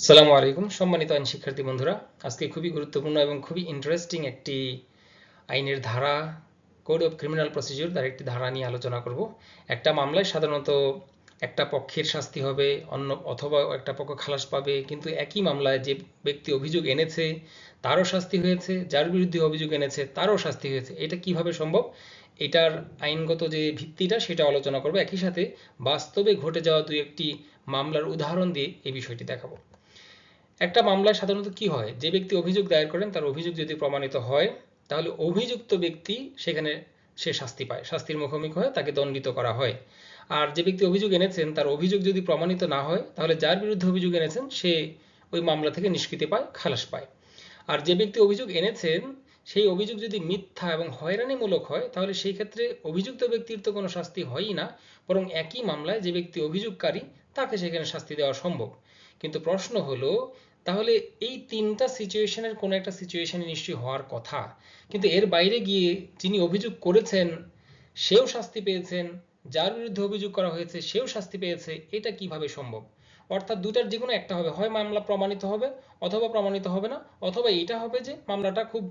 সালামু আলাইকুম, সম্মানিত আইন শিক্ষার্থী বন্ধুরা। আজকে খুবই গুরুত্বপূর্ণ এবং খুবই ইন্টারেস্টিং একটি আইনের ধারা কোড অফ ক্রিমিনাল প্রসিডিউর তার একটি ধারা নিয়ে আলোচনা করব। একটা মামলায় সাধারণত একটা পক্ষের শাস্তি হবে, অন্য অথবা একটা পক্ষ খালাস পাবে, কিন্তু একই মামলায় যে ব্যক্তি অভিযোগ এনেছে, তারও শাস্তি হয়েছে, যার বিরুদ্ধে অভিযোগ এনেছে, তারও শাস্তি হয়েছে। এটা কীভাবে সম্ভব? এটার আইনগত যে ভিত্তিটা সেটা আলোচনা করব। একই সাথে বাস্তবে ঘটে যাওয়া দুই একটি মামলার উদাহরণ দিয়ে এই বিষয়টি দেখাবো। একটা মামলায় সাধারণত কি হয়? যে ব্যক্তি অভিযোগ দায়ের করেন, তার অভিযোগ যদি প্রমাণিত হয়, তাহলে অভিযুক্ত ব্যক্তি সেখানে সে শাস্তি পায়, শাস্তির মুখোমুখি হয় তাকে দণ্ডিত করা হয়। আর যে ব্যক্তি অভিযোগ এনেছেন, তার অভিযোগ যদি প্রমাণিত না হয়, তাহলে যার বিরুদ্ধে অভিযোগ এনেছেন, সে ওই মামলা থেকে নিষ্কৃতি পায়, খালাস পায়। আর যে ব্যক্তি অভিযোগ এনেছেন, সেই অভিযোগ যদি মিথ্যা এবং হয়রানিমূলক হয়, তাহলে সেই ক্ষেত্রে অভিযুক্ত ব্যক্তির তো কোনো শাস্তি হয়ই না, বরং একই মামলায় যে ব্যক্তি অভিযোগকারী, তাকে সেখানে শাস্তি দেওয়া সম্ভব। কিন্তু প্রশ্ন হলো, তাহলে এই তিনটা সিচুয়েশনের কোনো একটা সিচুয়েশনে নিশ্চয়ই হওয়ার কথা। কিন্তু এর বাইরে গিয়ে যিনি অভিযোগ করেছেন, সেও শাস্তি পেয়েছেন, যার বিরুদ্ধে অভিযোগ করা হয়েছে, সেও শাস্তি পেয়েছে, এটা কীভাবে সম্ভব? অর্থাৎ দুটার যে কোনো একটা হবে, হয় মামলা প্রমাণিত হবে, অথবা প্রমাণিত হবে না, অথবা এটা হবে যে মামলাটা খুব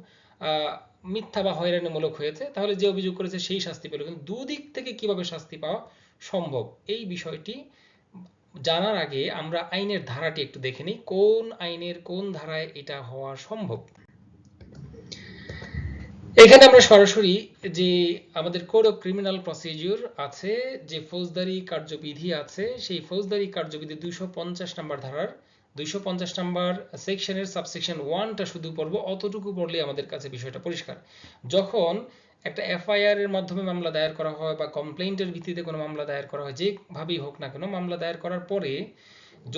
মিথ্যা বা হয়রানিমূলক হয়েছে, তাহলে যে অভিযোগ করেছে সেই শাস্তি পেল। কিন্তু দুদিক থেকে কীভাবে শাস্তি পাওয়া সম্ভব? এই বিষয়টি জানার আগে আমরা আইনের ধারাটি একটু দেখে নিই। কোন আইনের কোন ধারায় এটা হওয়া সম্ভব? এখানে আমরা সরাসরি যে আমাদের কোড অফ ক্রিমিনাল প্রসিডিউর আছে, যে ফৌজদারি কার্যবিধি আছে, সেই ফৌজদারি কার্যবিধি দুইশো পঞ্চাশ নাম্বার ধারার, দুইশো পঞ্চাশ নাম্বার সেকশনের সাবসেকশন ওয়ানটা শুধু পড়ব, অতটুকু পড়লে আমাদের কাছে বিষয়টা পরিষ্কার। যখন একটা এফআইআর এর মাধ্যমে মামলা দায়ের করা হয় বা কমপ্লেইন্টের ভিত্তিতে কোনো মামলা দায়ের করা হয়, যেভাবেই হোক না কেন মামলা দায়ের করার পরে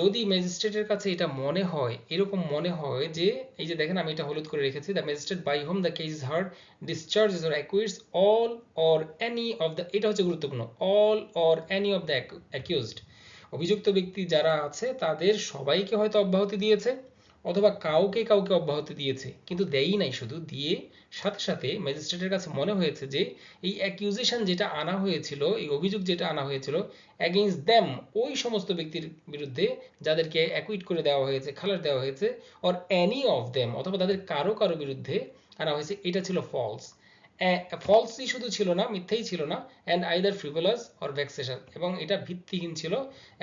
যদি ম্যাজিস্ট্রেটের কাছে এটা মনে হয়, এরকম মনে হয় যে, এই যে দেখেন আমি এটা হলুদ করে রেখেছি the magistrate by whom the case heard discharges or acquits all or any of the এটা হচ্ছে গুরুত্বপূর্ণ all or any of the accused অভিযুক্ত ব্যক্তি যারা আছে, তাদের সবাইকে হয়তো অব্যাহতি দিয়েছে। অথবা কাউকে কাউকে অব্যাহতি দিয়েছে, কিন্তু দেয়ই নাই শুধু, দিয়ে সাথে সাথে ম্যাজিস্ট্রেটের কাছে মনে হয়েছে যে, এই অ্যাকিউজেশন যেটা আনা হয়েছিল, এই অভিযোগ যেটা আনা হয়েছিল অ্যাগেইনস্ট দ্যাম ওই সমস্ত ব্যক্তির বিরুদ্ধে যাদেরকে অ্যাকুইট করে দেওয়া হয়েছে, খালাস দেওয়া হয়েছে অর অ্যানি অফ দ্যাম অথবা তাদের কারও কারও বিরুদ্ধে আনা হয়েছে, এটা ছিল ফলস ফলসই শুধু ছিল না, মিথ্যেই ছিল না and either frivolous or vexation এবং এটা ভিত্তিহীন ছিল,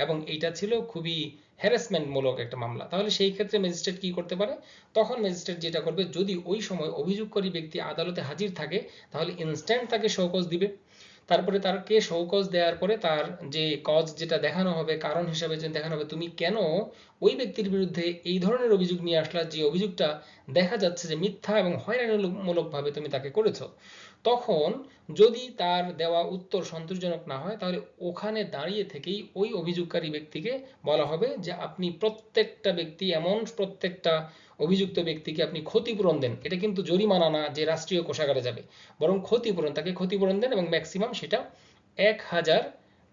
এবং এটা ছিল খুবই হ্যারাসমেন্টমূলক একটা মামলা। তাহলে সেই ক্ষেত্রে ম্যাজিস্ট্রেট কি করতে পারে? তখন ম্যাজিস্ট্রেট যেটা করবে, যদি ওই সময় অভিযোগকারী ব্যক্তি আদালতে হাজির থাকে, তাহলে ইনস্ট্যান্ট তাকে শোকজ দিবে। তারপরে তার তারকে শোকজ দেওয়ার পরে তার যে কজ যেটা দেখানো হবে, কারণ হিসেবে যে দেখানো হবে, তুমি কেন ওই ব্যক্তির বিরুদ্ধে এই ধরনের অভিযোগ নিয়ে আসলা যে অভিযোগটা দেখা যাচ্ছে যে মিথ্যা এবং হয়রানিমূলকভাবে তুমি তাকে করেছ? তখন যদি তার দেওয়া উত্তর সন্তোষজনক না হয়, তাহলে ওখানে দাঁড়িয়ে থেকেই ওই অভিযোগকারী ব্যক্তিকে বলা হবে যে আপনি প্রত্যেকটা ব্যক্তি, এমন প্রত্যেকটা অভিযুক্ত ব্যক্তিকে আপনি ক্ষতিপূরণ দেন। এটা কিন্তু জরিমানা না যে রাষ্ট্রীয় কোষাগারে যাবে। বরং ক্ষতিপূরণ, তাকে ক্ষতিপূরণ দেন এবং ম্যাক্সিমাম সেটা এক হাজার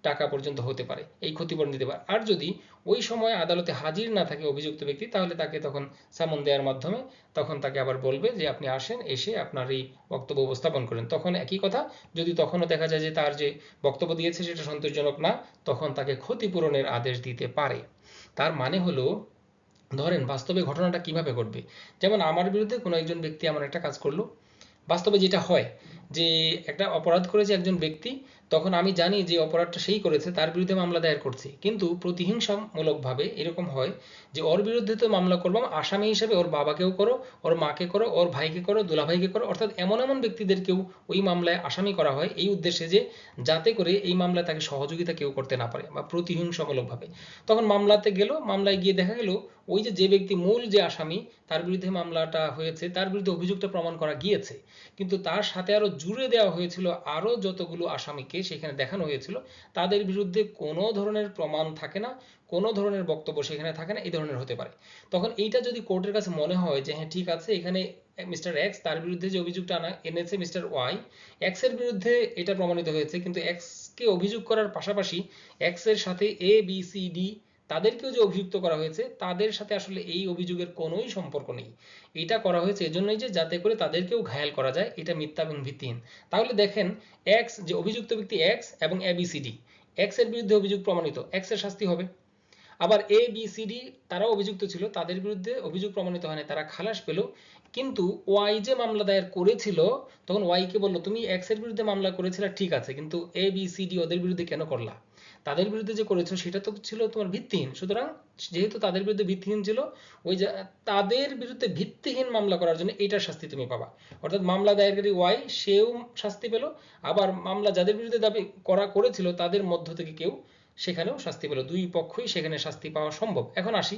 টাকা পর্যন্ত হতে পারে, এই ক্ষতিপূরণ দিতে পারে। আর যদি ওই সময় আদালতে হাজির না থাকে অভিযুক্ত ব্যক্তি, তাহলে তাকে তখন সামন দেওয়ার মাধ্যমে তখন তাকে আবার বলবে যে, আপনি আসেন, এসে আপনার এই বক্তব্য উপস্থাপন করেন। তখন একই কথা, যদি তখনও দেখা যায় যে তার যে বক্তব্য দিয়েছে সেটা সন্তোষজনক না, তখন তাকে ক্ষতিপূরণের আদেশ দিতে পারে। তার মানে হলো, ধরেন বাস্তবে ঘটনাটা কীভাবে ঘটবে? যেমন আমার বিরুদ্ধে কোনো একজন ব্যক্তি এমন একটা কাজ করল। বাস্তবে যেটা হয় যে, একটা অপরাধ করেছে একজন ব্যক্তি তখন আমি জানি যে অপরাধটা সেই করেছে, তার বিরুদ্ধে মামলা দায়ের করছি। কিন্তু প্রতিহিংসামূলকভাবে এরকম হয় যে ওর বিরুদ্ধে তো মামলা করবাম আসামি হিসেবে ওর বাবাকেও করো, ওর মাকে করো, ওর ভাইকে করো, দুলাভাইকে করো, অর্থাৎ এমন এমন ব্যক্তিদেরকেও ওই মামলায় আসামি করা হয় এই উদ্দেশ্যে যে যাতে করে এই মামলায় তাকে সহযোগিতা কেউ করতে না পারে বা প্রতিহিংসামূলকভাবে। তখন মামলাতে গেল, মামলায় গিয়ে দেখা গেল, ওই যে যে ব্যক্তি মূল যে আসামি, তার বিরুদ্ধে মামলাটা হয়েছে, তার বিরুদ্ধে অভিযোগটা প্রমাণ করা গিয়েছে। কিন্তু তার সাথে আরও জুড়ে দেওয়া হয়েছিল আরও যতগুলো আসামিকে সেখানে দেখানো হয়েছিল। তাদের বিরুদ্ধে কোনো ধরনের প্রমাণ থাকে না, কোনো ধরনের বক্তব্য সেখানে থাকে না, এই ধরনের হতে পারে। তখন এইটা যদি কোর্টের কাছে মনে হয় যে হ্যাঁ ঠিক আছে, এখানে মিস্টার এক্স তার বিরুদ্ধে যে অভিযোগটা আনা এনেছে মিস্টার ওয়াই এক্সের বিরুদ্ধে এটা প্রমাণিত হয়েছে, কিন্তু এক্স কে অভিযোগ করার পাশাপাশি এক্সের সাথে এ বি সি ডি তাদেরকেও যে অভিযুক্ত করা হয়েছে, তাদের সাথে আসলে এই অভিযোগের কোনোই সম্পর্ক নেই। এটা করা হয়েছে এজন্যই যে যাতে করে তাদেরকেও ঘায়াল করা যায়, এটা মিথ্যা এবং ভিত্তিহীন। তাহলে দেখেন এক্স যে অভিযুক্ত ব্যক্তি এক্স এবং এবিসিডি এক্সের বিরুদ্ধে অভিযোগ প্রমাণিত এক্সের শাস্তি হবে। আবার এ বি সি ডি তারাও অভিযুক্ত ছিল, তাদের বিরুদ্ধে অভিযোগ প্রমাণিত হয়নি তারা খালাস পেল। কিন্তু ওয়াই যে মামলা দায়ের করেছিল, তখন ওয়াই কে বলল, তুমি এক্সের বিরুদ্ধে মামলা করেছিলে, ঠিক আছে, কিন্তু এ বি সি ডি ওদের বিরুদ্ধে কেন করলা? তাদের বিরুদ্ধে যে করেছ সেটা তো ছিল তোমার ভিত্তিহীন। সুতরাং যেহেতু তাদের বিরুদ্ধে ভিত্তিহীন ছিল, ওই যে তাদের বিরুদ্ধে ভিত্তিহীন মামলা করার জন্য এটার শাস্তি তুমি পাবা। অর্থাৎ মামলা দায়েরকারী ওয়াই, সেও শাস্তি পেল, আবার মামলা যাদের বিরুদ্ধে দাবি করা করেছিল তাদের মধ্য থেকে কেউ সেখানেও শাস্তি পেল। দুই পক্ষই সেখানে শাস্তি পাওয়া সম্ভব। এখন আসি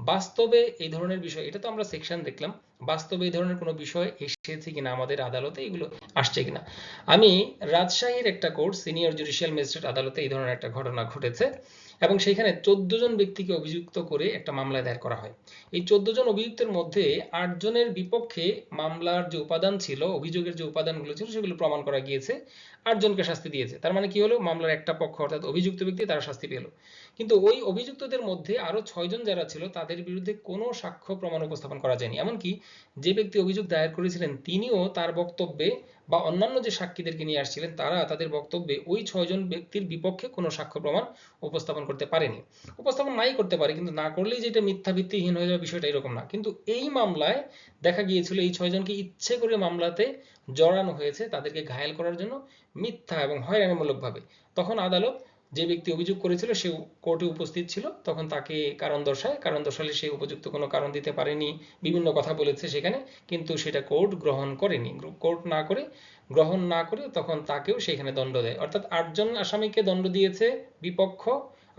বাস্তবে এই ধরনের বিষয়, এটা তো আমরা সেকশন দেখলাম, বাস্তবে এই ধরনের কোনো বিষয় এসেছে কিনা আমাদের আদালতে, এগুলো আসছে কিনা? আমি রাজশাহীর একটা কোর্ট সিনিয়র জুডিশিয়াল ম্যাজিস্ট্রেট আদালতে এই ধরনের একটা ঘটনা ঘটেছে। এবং সেখানে চোদ্দ জন ব্যক্তিকে অভিযুক্ত করে একটা মামলা দায়ের করা হয়। এই চোদ্দ জন অভিযুক্তের মধ্যে আট জনের বিপক্ষে মামলার যে উপাদান ছিল, অভিযোগের যে উপাদানগুলো ছিল, সেগুলো প্রমাণ করা গিয়েছে। আটজনকে শাস্তি দিয়েছে। তার মানে কি হলো? মামলার একটা পক্ষ, অর্থাৎ অভিযুক্ত ব্যক্তি তারা শাস্তি পেল। কিন্তু ওই অভিযুক্তদের মধ্যে আরও ছয়জন যারা ছিল, তাদের বিরুদ্ধে কোনো সাক্ষ্য প্রমাণ উপস্থাপন করা যায়নি। এমনকি যে ব্যক্তি অভিযোগ দায়ের করেছিলেন, তিনিও তার বক্তব্যে বা অন্যান্য যে সাক্ষীদেরকে নিয়ে আসছিলেন, তারা তাদের বক্তব্যে ওই ছয়জন ব্যক্তির বিপক্ষে কোনো সাক্ষ্য প্রমাণ উপস্থাপন করতে পারেনি। উপস্থাপন নাই করতে পারে, কিন্তু না করলেই যেটা মিথ্যা ভিত্তিহীন হয়ে যাবে বিষয়টা এরকম না। কিন্তু এই মামলায় দেখা গিয়েছিল এই ছয়জনকে ইচ্ছে করে মামলাতে জড়ানো হয়েছে তাদেরকে ঘায়েল করার জন্য মিথ্যা এবং হয়রানিমূলকভাবে। তখন আদালত যে ব্যক্তি অভিযোগ করেছিল সে কোর্টে উপস্থিত ছিল, তখন তাকে কারণ দর্শায়, কারণ দর্শালে সে উপযুক্ত কোনো কারণ দিতে পারেনি, বিভিন্ন কথা বলেছে সেখানে, কিন্তু সেটা কোর্ট গ্রহণ করেনি। কোর্ট না করে, গ্রহণ না করে তখন তাকেও সেখানে দণ্ড দেয়। অর্থাৎ আটজন আসামিকে দণ্ড দিয়েছে বিপক্ষ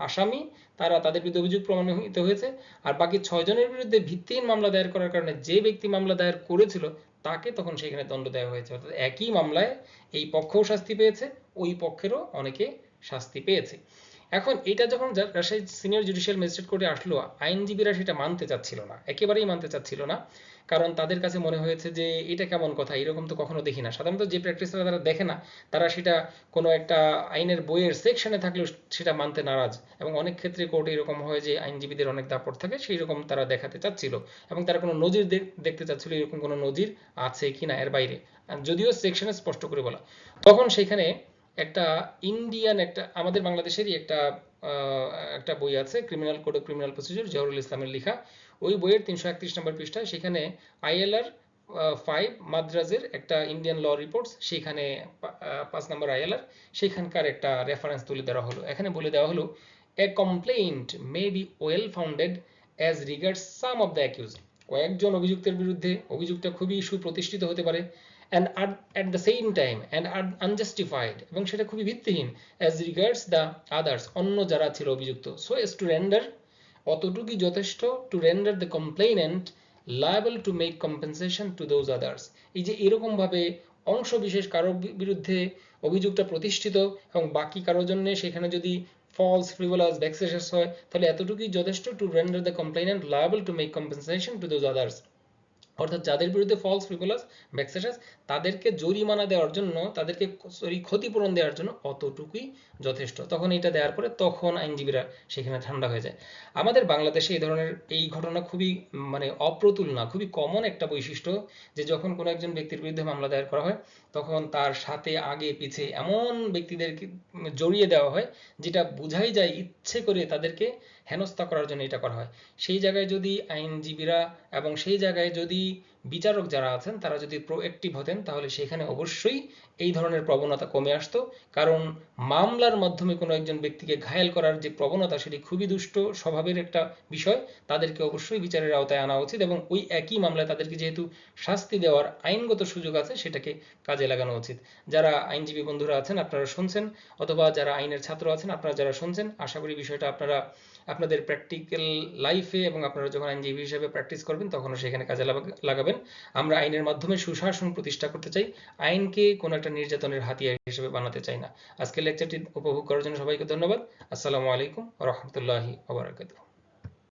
আসামি, তারা তাদের বিরুদ্ধে অভিযোগ প্রমাণিত হয়েছে, আর বাকি ছয়জনের বিরুদ্ধে ভিত্তিহীন মামলা দায়ের করার কারণে যে ব্যক্তি মামলা দায়ের করেছিল, তাকে তখন সেখানে দণ্ড দেওয়া হয়েছে। অর্থাৎ একই মামলায় এই পক্ষও শাস্তি পেয়েছে, ওই পক্ষেরও অনেকে শাস্তি পেয়েছে। এখন এটা যখন রাজশাহী সিনিয়র জুডিশিয়াল ম্যাজিস্ট্রেট কোর্টে আসলো, আইনজীবীরা সেটা মানতে চাচ্ছিল না। একেবারেই মানতে চাচ্ছিল না। কারণ তাদের কাছে মনে হয়েছে যে, এটা কেমন কথা? এরকম তো কখনো দেখি না। সাধারণত যে প্র্যাকটিসটা তারা দেখে না, তারা সেটা কোনো একটা আইনের বইয়ের সেকশনে থাকলেও সেটা মানতে নারাজ। এবং অনেক ক্ষেত্রে কোর্টে এরকম হয় যে, আইনজীবীদের অনেক দাপট থাকে সেই রকম তারা দেখাতে চাচ্ছিল। এবং তারা কোনো নজির দেখতে চাচ্ছিল এরকম কোনো নজির আছে কিনা এর বাইরে। যদিও সেকশনে স্পষ্ট করে বলা। তখন সেখানে একটা ইন্ডিয়ান একটা আমাদের বাংলাদেশেরই একটা একটা বই আছে criminal code criminal procedure Zahurul ইসলামের লেখা। ওই বইয়ের তিনশো একত্রিশ নম্বর পৃষ্ঠায় সেখানে আইএলআর ফাইভ মাদ্রাজের একটা ইন্ডিয়ান ল রিপোর্টস সেখানে পাঁচ নম্বর আইএলআর সেখানকার একটা রেফারেন্স তুলে দেওয়া হলো। এখানে বলে দেওয়া হলো a complaint may be well founded as regards some of the accuse কয়েকজন অভিযুক্তের বিরুদ্ধে, অভিযুক্ত খুবই সুপ্রতিষ্ঠিত হতে পারে। And at the same time and unjustified এবং সেটা খুবই ভিত্তিহীন as regards the others অন্য যারা ছিল অভিযুক্ত so as to render অতটুকুই যথেষ্ট to render the complainant liable to make compensation to those others এই যে এরকম ভাবে অংশ বিশেষ কারও বিরুদ্ধে অভিযোগটা প্রতিষ্ঠিত এবং বাকি কারোর জন্য সেখানে যদি false frivolous vexatious হয় তাহলে এতটুকুই যথেষ্ট to render the complainant liable to make compensation to those others অর্থাৎ যাদের বিরুদ্ধে ফলস ফ্রিভোলাস ভ্যাক্সেসাস তাদেরকে জরিমানা দেওয়ার জন্য, তাদেরকে সরি, ক্ষতিপূরণ দেওয়ার জন্য অতটুকুই যথেষ্ট। তখন এটা দেওয়ার পরে তখন আইনজীবীরা সেখানে ঠান্ডা হয়ে যায়। আমাদের বাংলাদেশে এই ধরনের এই ঘটনা খুবই মানে অপ্রতুল না, খুবই কমন একটা বৈশিষ্ট্য যে যখন কোনো একজন ব্যক্তির বিরুদ্ধে মামলা দায়ের করা হয়, তখন তার সাথে, আগে, পিছে এমন ব্যক্তিদেরকে জড়িয়ে দেওয়া হয় যেটা বোঝাই যায় ইচ্ছে করে তাদেরকে হেনস্থা করার জন্য এটা করা হয়। সেই জায়গায় যদি আইনজীবীরা এবং সেই জায়গায় যদি বিচারক যারা আছেন, তারা যদি প্রোঅ্যাক্টিভ হতেন, তাহলে সেখানে অবশ্যই এই ধরনের প্রবণতা কমে আসতো। কারণ মামলার মাধ্যমে কোনো একজন ব্যক্তিকে ঘায়েল করার যে প্রবণতা, সেটি খুবই দুষ্ট স্বভাবের একটা বিষয়। তাদেরকে অবশ্যই বিচারের আওতায় আনা উচিত এবং ওই একই মামলায় তাদেরকে যেহেতু শাস্তি দেওয়ার আইনগত সুযোগ আছে, সেটাকে কাজে লাগানো উচিত। যারা আইনজীবী বন্ধুরা আছেন, আপনারা শুনছেন, অথবা যারা আইনের ছাত্র আছেন, আপনারা যারা শুনছেন, আশা করি বিষয়টা আপনারা আপনাদের প্র্যাকটিক্যাল লাইফে এবং আপনারা যখন আইনজীবী হিসেবে প্র্যাকটিস করবেন, তখনও সেখানে কাজে লাগাবেন। আমরা আইনের মাধ্যমে সুশাসন প্রতিষ্ঠা করতে চাই। আইনকে কোনো একটা নির্যাতনের হাতিয়ার হিসেবে বানাতে চাই না। আজকের লেকচারটি উপভোগ করার জন্য সবাইকে ধন্যবাদ। আসসালামু আলাইকুম রহমতুল্লাহি